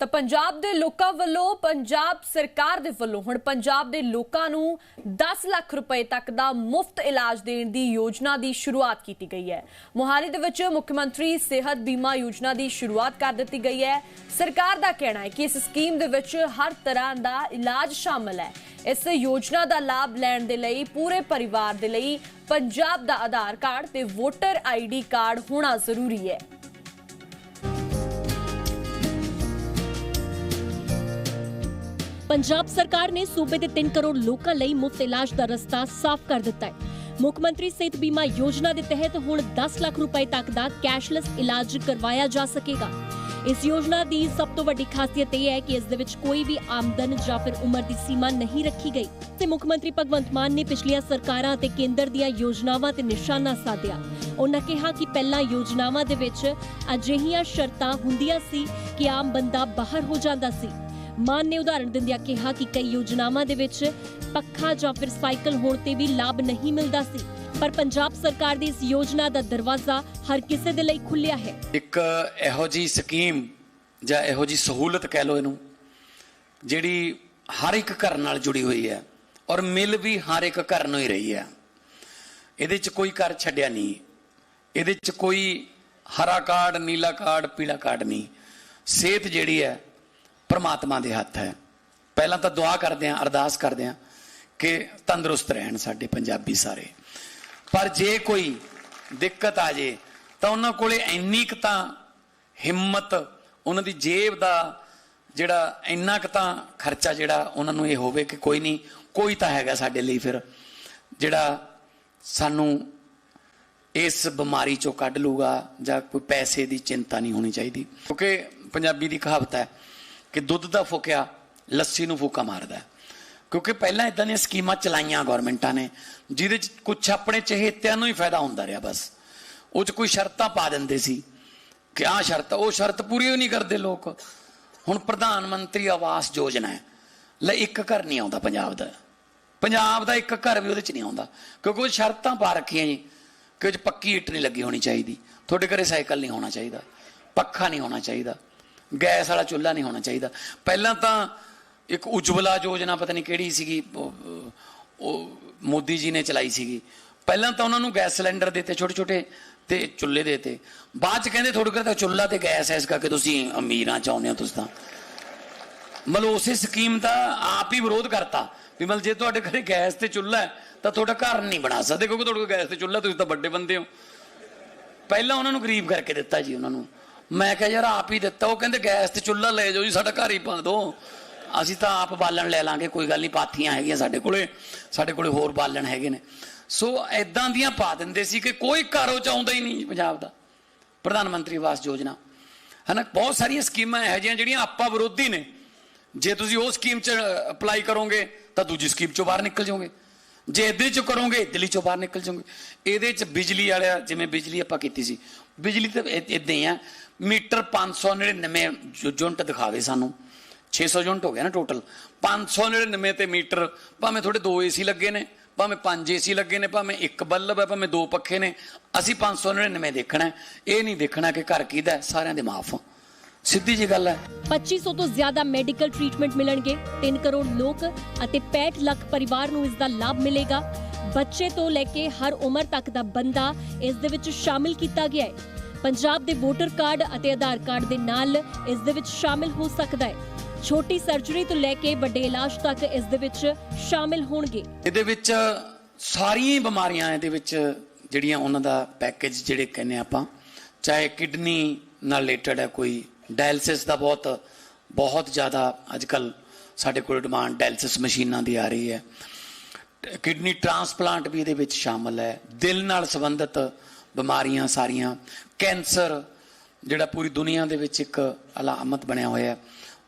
ਤਾਂ ਪੰਜਾਬ ਦੇ ਲੋਕਾਂ ਵੱਲੋਂ, ਪੰਜਾਬ ਸਰਕਾਰ ਦੇ ਵੱਲੋਂ ਹੁਣ ਪੰਜਾਬ ਦੇ ਲੋਕਾਂ ਨੂੰ 10 ਲੱਖ ਰੁਪਏ ਤੱਕ ਦਾ ਮੁਫਤ ਇਲਾਜ ਦੇਣ ਦੀ ਯੋਜਨਾ ਦੀ ਸ਼ੁਰੂਆਤ ਕੀਤੀ ਗਈ ਹੈ। ਮੋਹਾਲੀ ਦੇ ਵਿੱਚ ਮੁੱਖ ਮੰਤਰੀ ਸਿਹਤ ਬੀਮਾ ਯੋਜਨਾ ਦੀ ਸ਼ੁਰੂਆਤ ਕਰ ਦਿੱਤੀ ਗਈ ਹੈ। ਸਰਕਾਰ ਦਾ ਕਹਿਣਾ ਹੈ ਕਿ ਇਸ ਸਕੀਮ ਦੇ ਵਿੱਚ ਹਰ ਤਰ੍ਹਾਂ ਦਾ ਇਲਾਜ ਸ਼ਾਮਲ ਹੈ। ਇਸ ਯੋਜਨਾ ਦਾ ਲਾਭ ਲੈਣ ਦੇ ਲਈ ਪੂਰੇ ਪਰਿਵਾਰ ਦੇ ਲਈ ਪੰਜਾਬ ਦਾ ਆਧਾਰ ਕਾਰਡ ਤੇ ਵੋਟਰ ਆਈਡੀ ਕਾਰਡ ਹੋਣਾ ਜ਼ਰੂਰੀ ਹੈ। ਪੰਜਾਬ ਸਰਕਾਰ ਨੇ ਸੂਬੇ ਦੇ 3 ਕਰੋੜ ਲੋਕਾਂ ਲਈ ਮੁਫਤ ਇਲਾਜ ਦਾ ਰਸਤਾ ਸਾਫ਼ ਕਰ ਦਿੱਤਾ ਹੈ। ਮੁੱਖ ਮੰਤਰੀ ਸਿਹਤ ਬੀਮਾ ਯੋਜਨਾ ਦੇ ਤਹਿਤ ਹੁਣ 10 ਲੱਖ ਰੁਪਏ ਤੱਕ ਦਾ ਕੈਸ਼ਲੈਸ ਇਲਾਜ ਕਰਵਾਇਆ ਜਾ ਸਕੇਗਾ। ਇਸ ਯੋਜਨਾ ਦੀ ਸਭ ਤੋਂ ਵੱਡੀ ਖਾਸੀਅਤ ਇਹ ਹੈ ਕਿ ਇਸ ਦੇ ਵਿੱਚ ਕੋਈ ਵੀ ਆਮਦਨ ਜਾਂ ਫਿਰ ਉਮਰ ਦੀ ਸੀਮਾ ਨਹੀਂ ਰੱਖੀ ਗਈ। ਤੇ ਮੁੱਖ ਮੰਤਰੀ ਭਗਵੰਤ ਮਾਨ ਨੇ ਪਿਛਲੀਆਂ ਸਰਕਾਰਾਂ ਅਤੇ ਕੇਂਦਰ ਦੀਆਂ ਯੋਜਨਾਵਾਂ ਤੇ ਨਿਸ਼ਾਨਾ ਸਾਧਿਆ। ਉਹਨਾਂ ਕਿਹਾ ਕਿ ਪਹਿਲਾਂ ਯੋਜਨਾਵਾਂ ਦੇ ਵਿੱਚ ਅਜਿਹੀਆਂ ਸ਼ਰਤਾਂ ਹੁੰਦੀਆਂ ਸੀ ਕਿ ਆਮ ਬੰਦਾ ਬਾਹਰ ਹੋ ਜਾਂਦਾ ਸੀ। ਮਾਨ ਨੇ ਉਦਾਹਰਣ ਦਿੰਦਿਆਂ ਕਿਹਾ ਕਿ ਕਈ ਯੋਜਨਾਵਾਂ ਦੇ ਵਿੱਚ ਪੱਖਾ ਜਾਂ ਫਿਰ ਸਾਈਕਲ ਹੋਣ ਤੇ ਵੀ ਲਾਭ ਨਹੀਂ ਮਿਲਦਾ ਸੀ। ਪਰ ਪੰਜਾਬ ਸਰਕਾਰ ਦੀ ਇਸ ਯੋਜਨਾ ਦਾ ਦਰਵਾਜ਼ਾ ਹਰ ਕਿਸੇ ਦੇ ਲਈ ਖੁੱਲਿਆ ਹੈ। ਇੱਕ ਇਹੋ ਜੀ ਸਕੀਮ ਜਾਂ ਇਹੋ ਜੀ ਸਹੂਲਤ ਕਹਿ ਲਓ ਇਹਨੂੰ, ਜਿਹੜੀ ਹਰ ਇੱਕ ਘਰ ਨਾਲ ਜੁੜੀ ਹੋਈ ਹੈ ਔਰ ਮਿਲ ਵੀ ਹਰ ਇੱਕ ਘਰ ਨੂੰ ਹੀ ਰਹੀ ਹੈ। ਇਹਦੇ 'ਚ ਕੋਈ ਘਰ ਛੱਡਿਆ ਨਹੀਂ। ਇਹਦੇ 'ਚ ਕੋਈ ਹਰਾ ਕਾਰਡ, ਨੀਲਾ ਕਾਰਡ, ਪੀਲਾ ਕਾਰਡ ਨਹੀਂ। ਸਿਹਤ ਜਿਹੜੀ ਹੈ ਪਰਮਾਤਮਾ ਦੇ ਹੱਥ ਹੈ। ਪਹਿਲਾਂ ਤਾਂ ਦੁਆ ਕਰਦੇ ਆਂ ਅਰਦਾਸ ਕਰਦੇ ਆਂ ਕਿ ਤੰਦਰੁਸਤ ਰਹਿਣ ਸਾਡੇ ਪੰਜਾਬੀ ਸਾਰੇ। ਪਰ ਜੇ ਕੋਈ ਦਿੱਕਤ ਆ ਜੇ, ਤਾਂ ਉਹਨਾਂ ਕੋਲੇ ਇੰਨੀ ਕੁ ਤਾਂ ਹਿੰਮਤ, ਉਹਨਾਂ ਦੀ ਜੇਬ ਦਾ ਜਿਹੜਾ ਇੰਨਾ ਕੁ ਤਾਂ ਖਰਚਾ ਜਿਹੜਾ ਉਹਨਾਂ ਨੂੰ ਇਹ ਹੋਵੇ ਕਿ ਕੋਈ ਨਹੀਂ, ਕੋਈ ਤਾਂ ਹੈਗਾ ਸਾਡੇ ਲਈ ਫਿਰ ਜਿਹੜਾ ਸਾਨੂੰ ਇਸ ਬਿਮਾਰੀ ਚੋਂ ਕੱਢ ਲੂਗਾ ਜਾਂ ਕੋਈ ਪੈਸੇ ਦੀ ਚਿੰਤਾ ਨਹੀਂ ਹੋਣੀ ਚਾਹੀਦੀ। ਕਿਉਂਕਿ ਪੰਜਾਬੀ ਦੀ ਕਹਾਵਤ ਹੈ ਕਿ ਦੁੱਧ ਦਾ ਫੁਕਿਆ, ਲੱਸੀ ਨੂੰ ਫੂਕਾ ਮਾਰਦਾ ਕਿਉਂਕਿ ਪਹਿਲਾਂ ਇਦਾਂ ਦੀਆਂ ਸਕੀਮਾਂ ਚਲਾਈਆਂ ਗਵਰਨਮੈਂਟਾਂ ਨੇ, ਜਿਹਦੇ ਚ ਕੁਝ ਆਪਣੇ ਚਹੇਤਿਆਂ ਨੂੰ ਹੀ ਫਾਇਦਾ ਹੁੰਦਾ ਰਿਹਾ ਬਸ। ਉਹ ਚ ਕੋਈ ਸ਼ਰਤਾਂ ਪਾ ਦਿੰਦੇ ਸੀ ਕਿ ਆਹ ਸ਼ਰਤ, ਉਹ ਸ਼ਰਤ ਪੂਰੀ ਹੀ ਨਹੀਂ ਕਰਦੇ ਲੋਕ। ਹੁਣ ਪ੍ਰਧਾਨ ਮੰਤਰੀ ਆਵਾਸ ਯੋਜਨਾ ਹੈ। ਲੈ ਇੱਕ ਘਰ ਨਹੀਂ ਆਉਂਦਾ ਪੰਜਾਬ ਦਾ। ਪੰਜਾਬ ਦਾ ਇੱਕ ਘਰ ਵੀ ਉਹਦੇ ਚ ਨਹੀਂ ਆਉਂਦਾ। ਕਿਉਂਕਿ ਉਹ ਸ਼ਰਤਾਂ ਪਾ ਰੱਖੀਆਂ ਜੀ ਕਿ ਉਹ ਚ ਪੱਕੀ ਇੱਟ ਨਹੀਂ ਲੱਗੀ ਹੋਣੀ ਚਾਹੀਦੀ। ਤੁਹਾਡੇ ਘਰੇ ਸਾਈਕਲ ਨਹੀਂ ਹੋਣਾ ਚਾਹੀਦਾ। ਪੱਖਾ ਨਹੀਂ ਹੋਣਾ ਚਾਹੀਦਾ। ਗੈਸ ਵਾਲਾ ਚੁੱਲ੍ਹਾ ਨਹੀਂ ਹੋਣਾ ਚਾਹੀਦਾ। ਪਹਿਲਾਂ ਤਾਂ ਇੱਕ ਉਜਵਲਾ ਯੋਜਨਾ ਪਤਾ ਨਹੀਂ ਕਿਹੜੀ ਸੀਗੀ, ਉਹ- ਮੋਦੀ ਜੀ ਨੇ ਚਲਾਈ ਸੀਗੀ। ਪਹਿਲਾਂ ਤਾਂ ਉਹਨਾਂ ਨੂੰ ਗੈਸ ਸਿਲੰਡਰ ਦਿੱਤੇ ਛੋਟੇ ਛੋਟੇ ਤੇ ਚੁੱਲ੍ਹੇ ਦਿੱਤੇ। ਬਾਅਦ ਚ ਕਹਿੰਦੇ ਤੁਹਾਡੇ ਘਰ ਤਾਂ ਚੁੱਲ੍ਹਾ ਤੇ ਗੈਸ ਹੈ ਇਸ ਕਰਕੇ ਤੁਸੀਂ ਅਮੀਰਾਂ ਚਾਹੁੰਦੇ ਹੋ ਤੁਸੀਂ ਤਾਂ। ਮਤਲਬ ਉਸੇ ਸਕੀਮ ਦਾ ਆਪ ਹੀ ਵਿਰੋਧ ਕਰਤਾ ਵੀ ਮਤਲਬ ਜੇ ਤੁਹਾਡੇ ਘਰੇ ਗੈਸ ਤੇ ਚੁੱਲ੍ਹਾ ਹੈ ਤਾਂ ਤੁਹਾਡਾ ਘਰ ਨਹੀਂ ਬਣਾ ਸਕਦੇ, ਕਿਉਂਕਿ ਤੁਹਾਡੇ ਕੋਲ ਗੈਸ ਤੇ ਚੁੱਲ੍ਹਾ, ਤੁਸੀਂ ਤਾਂ ਵੱਡੇ ਬੰਦੇ ਹੋ। ਪਹਿਲਾਂ ਉਹਨਾਂ ਨੂੰ ਗਰੀਬ ਕਰਕੇ ਦਿੱਤਾ ਜੀ ਉਹਨਾਂ ਨੂੰ। ਮੈਂ ਕਿਹਾ ਯਾਰ ਆਪ ਹੀ ਦਿੱਤਾ, ਉਹ ਕਹਿੰਦੇ ਗੈਸ ਤੇ ਚੁੱਲ੍ਹਾ ਲੈ ਜਾਓ ਜੀ, ਸਾਡਾ ਘਰ ਹੀ ਪਾ ਦਿਓ। ਅਸੀਂ ਤਾਂ ਆਪ ਬਾਲਣ ਲੈ ਲਾਂਗੇ, ਕੋਈ ਗੱਲ ਨਹੀਂ, ਪਾਥੀਆਂ ਹੈਗੀਆਂ ਸਾਡੇ ਕੋਲੇ ਸਾਡੇ ਕੋਲੇ ਹੋਰ ਬਾਲਣ ਹੈਗੇ ਨੇ। ਸੋ ਐਦਾਂ ਦੀਆਂ ਪਾ ਦਿੰਦੇ ਸੀ ਕਿ ਕੋਈ ਘਰੋਂ ਚਾਹੁੰਦਾ ਹੀ ਨਹੀਂ ਪੰਜਾਬ ਦਾ। ਪ੍ਰਧਾਨ ਮੰਤਰੀ ਆਵਾਸ ਯੋਜਨਾ। ਹਨਾ, ਬਹੁਤ ਸਾਰੀਆਂ ਸਕੀਮਾਂ ਇਹੋ ਜਿਹੀਆਂ ਜਿਹੜੀਆਂ ਆਪਾਂ ਵਿਰੋਧੀ ਨੇ। ਜੇ ਤੁਸੀਂ ਉਹ ਸਕੀਮ 'ਚ ਅਪਲਾਈ ਕਰੋਗੇ, ਤਾਂ ਦੂਜੀ ਸਕੀਮ 'ਚੋਂ ਬਾਹਰ ਨਿਕਲ ਜਾਓਗੇ। ਜੇ ਇਹਦੇ 'ਚ ਕਰੋਗੇ, ਦਿੱਲੀ 'ਚੋਂ ਬਾਹਰ ਨਿਕਲ ਜਾਓਗੇ। ਇਹਦੇ 'ਚ ਬਿਜਲੀ ਵਾਲਿਆ, ਜਿਵੇਂ ਬਿਜਲੀ ਆਪਾਂ ਕੀਤੀ ਸੀ। ਬਿਜਲੀ ਤੇ ਇਦਾਂ ਹੀ ਆ। ਮੀਟਰ 599 ਜੋ- ਯੂਨਿਟ ਦਿਖਾਵੇ ਸਾਨੂੰ। 600 ਯੂਨਿਟ ਹੋ ਗਿਆ ਨਾ ਟੋਟਲ। 599 ਤੇ ਮੀਟਰ, ਭਾਵੇਂ ਤੁਹਾਡੇ ਦੋ ਏਸੀ ਲੱਗੇ ਨੇ, ਭਾਵੇਂ ਪੰਜ ਏਸੀ ਲੱਗੇ ਨੇ, ਭਾਵੇਂ ਇੱਕ ਬੱਲਬ ਹੈ, ਭਾਵੇਂ ਦੋ ਪੱਖੇ ਨੇ, ਅਸੀਂ 599 ਦੇਖਣਾ ਇਹ ਨਹੀਂ ਦੇਖਣਾ ਕਿ ਘਰ ਕਿਹਦਾ ਸਾਰਿਆਂ ਦੇ ਮਾਫ। ਸਿੱਧੀ ਜੀ ਗੱਲ ਹੈ। 2500 ਤੋਂ ਜ਼ਿਆਦਾ ਮੈਡੀਕਲ ਟ੍ਰੀਟਮੈਂਟ ਮਿਲਣਗੇ। 3 ਕਰੋੜ ਲੋਕ ਅਤੇ 65 ਲੱਖ ਪਰਿਵਾਰ ਨੂੰ ਇਸ ਦਾ ਲਾਭ ਮਿਲੇਗਾ। ਬੱਚੇ ਤੋਂ ਲੈ ਕੇ ਹਰ ਉਮਰ ਤੱਕ ਦਾ ਬੰਦਾ ਇਸ ਦੇ ਵਿੱਚ ਸ਼ਾਮਿਲ ਕੀਤਾ ਗਿਆ ਹੈ। ਪੰਜਾਬ ਦੇ ਵੋਟਰ ਕਾਰਡ ਅਤੇ ਆਧਾਰ ਕਾਰਡ ਦੇ ਨਾਲ ਇਸ ਦੇ ਵਿੱਚ ਸ਼ਾਮਿਲ ਹੋ ਸਕਦਾ ਹੈ। ਛੋਟੀ ਸਰਜਰੀ ਤੋਂ ਲੈ ਕੇ ਵੱਡੇ ਇਲਾਜ ਤੱਕ ਇਸ ਦੇ ਵਿੱਚ ਸ਼ਾਮਿਲ ਹੋਣਗੇ। ਇਹਦੇ ਵਿੱਚ ਸਾਰੀਆਂ ਬਿਮਾਰੀਆਂ ਇਹਦੇ ਵਿੱਚ ਜਿਹੜੀਆਂ ਉਹਨਾਂ ਦਾ ਪੈਕੇਜ ਜਿਹੜੇ ਕਹਿੰਦੇ ਆਪਾਂ ਚਾਹੇ ਕਿਡਨੀ ਨਾਲ ਰਿਲੇਟਡ ਹੈ ਕੋਈ ਡਾਇਲਿਸਿਸ ਦਾ ਬਹੁਤ ਬਹੁਤ ਜ਼ਿਆਦਾ ਅੱਜ ਅੱਜਕੱਲ ਸਾਡੇ ਕੋਲ ਡਿਮਾਂਡ ਡਾਇਲਿਸਿਸ ਮਸ਼ੀਨਾਂ ਦੀ ਆ ਰਹੀ ਹੈ। ਕਿਡਨੀ ਟ੍ਰਾਂਸਪਲਾਂਟ ਵੀ ਇਹਦੇ ਵਿੱਚ ਸ਼ਾਮਲ ਹੈ। ਦਿਲ ਨਾਲ ਸੰਬੰਧਿਤ ਬਿਮਾਰੀਆਂ ਸਾਰੀਆਂ। ਕੈਂਸਰ, ਜਿਹੜਾ ਪੂਰੀ ਦੁਨੀਆ ਦੇ ਵਿੱਚ ਇੱਕ ਅਲਾਮਤ ਬਣਿਆ ਹੋਇਆ ਹੈ,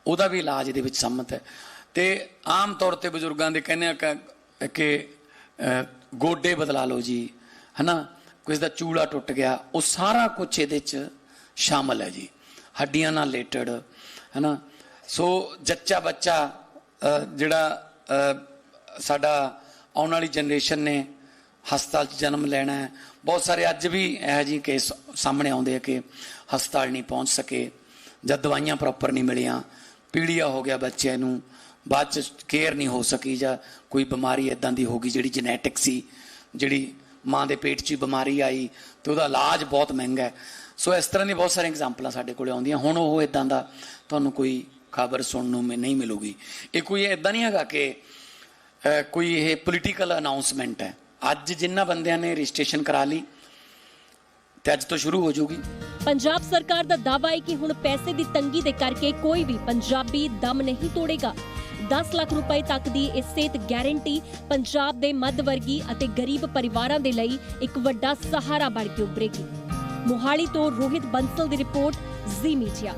ਉਹਦਾ ਵੀ ਇਲਾਜ ਇਹਦੇ ਵਿੱਚ ਸੰਮਤ ਹੈ। ਤੇ ਆਮ ਤੌਰ ਤੇ ਬਜ਼ੁਰਗਾਂ ਦੇ ਕਹਿੰਦੇ ਆ ਕਿ- ਕਿ ਗੋਡੇ ਬਦਲਾ ਲਓ ਜੀ, ਹਨਾ? ਕਿਸੇ ਦਾ ਚੂੜਾ ਟੁੱਟ ਗਿਆ, ਉਹ ਸਾਰਾ ਕੁਝ ਇਹਦੇ ਚ ਸ਼ਾਮਲ ਹੈ ਜੀ। ਹੱਡੀਆਂ ਨਾਲ ਰਿਲੇਟਡ ਹਨਾ? ਸੋ ਜੱਚਾ ਬੱਚਾ ਜਿਹੜਾ ਸਾਡਾ ਆਉਣ ਵਾਲੀ ਜਨਰੇਸ਼ਨ ਨੇ ਹਸਪਤਾਲ 'ਚ ਜਨਮ ਲੈਣਾ ਹੈ। ਬਹੁਤ ਸਾਰੇ ਅੱਜ ਵੀ ਇਹੋ ਜਿਹੇ ਕੇਸ ਸਾਹਮਣੇ ਆਉਂਦੇ ਆ ਕਿ ਹਸਪਤਾਲ ਨਹੀਂ ਪਹੁੰਚ ਸਕੇ, ਜਾਂ ਦਵਾਈਆਂ ਪ੍ਰੋਪਰ ਨਹੀਂ ਮਿਲੀਆਂ, ਪੀੜੀਆ ਹੋ ਗਿਆ ਬੱਚਿਆਂ ਨੂੰ, ਬਾਅਦ ਚ ਕੇਅਰ ਨਹੀਂ ਹੋ ਸਕੀ, ਜਾਂ ਕੋਈ ਬਿਮਾਰੀ ਇਦਾਂ ਦੀ ਹੋ ਗਈ ਜਿਹੜੀ ਜੈਨੇਟਿਕ ਸੀ, ਜਿਹੜੀ ਮਾਂ ਦੇ ਪੇਟ 'ਚ ਹੀ ਬਿਮਾਰੀ ਆਈ ਤੇ ਉਹਦਾ ਇਲਾਜ ਬਹੁਤ ਮਹਿੰਗਾ ਹੈ। ਸੋ ਇਸ ਤਰ੍ਹਾਂ ਦੀ ਬਹੁਤ ਸਾਰੀਆਂ ਐਗਜ਼ਾਮਪਲਾਂ ਸਾਡੇ ਕੋਲੇ ਆਉਂਦੀਆਂ। ਹੁਣ ਉਹ ਇਦਾਂ ਦਾ ਤੁਹਾਨੂੰ ਕੋਈ ਖਬਰ ਸੁਣਨ ਨੂੰ ਮਿ- ਨਹੀਂ ਮਿਲੂਗੀ। ਇਹ ਕੋਈ ਇਦਾਂ ਨਹੀਂ ਹੈਗਾ ਕਿ ਕੋਈ ਇਹ ਪੋਲੀਟੀਕਲ ਅਨਾਉਂਸਮੈਂਟ ਹੈ। ਅੱਜ ਜਿੰਨਾ ਬੰਦਿਆਂ ਨੇ ਰਜਿਸਟ੍ਰੇਸ਼ਨ ਕਰਾ ਲਈ, ਤੇ ਅੱਜ ਤੋਂ ਸ਼ੁਰੂ ਹੋ ਜਾਊਗੀ। ਪੰਜਾਬ ਸਰਕਾਰ ਦਾ ਦਾਅਵਾ ਹੈ ਕਿ ਹੁਣ ਪੈਸੇ ਦੀ ਤੰਗੀ ਦੇ ਕਰਕੇ ਕੋਈ ਵੀ ਪੰਜਾਬੀ ਦਮ ਨਹੀਂ ਤੋੜੇਗਾ। 10 ਲੱਖ ਰੁਪਏ ਤੱਕ ਦੀ ਇਹ ਸਿਹਤ ਗਾਰੰਟੀ ਪੰਜਾਬ ਦੇ ਮੱਧ ਵਰਗੀ ਅਤੇ ਗਰੀਬ ਪਰਿਵਾਰਾਂ ਦੇ ਲਈ ਇੱਕ ਵੱਡਾ ਸਹਾਰਾ ਬਣ ਕੇ ਉੱਭਰੇਗੀ। ਮੋਹਾਲੀ ਤੋਂ ਰੋਹਿਤ ਬੰਸਲ ਦੀ ਰਿਪੋਰਟ ਜ਼ੀ ਮੀਡੀਆ।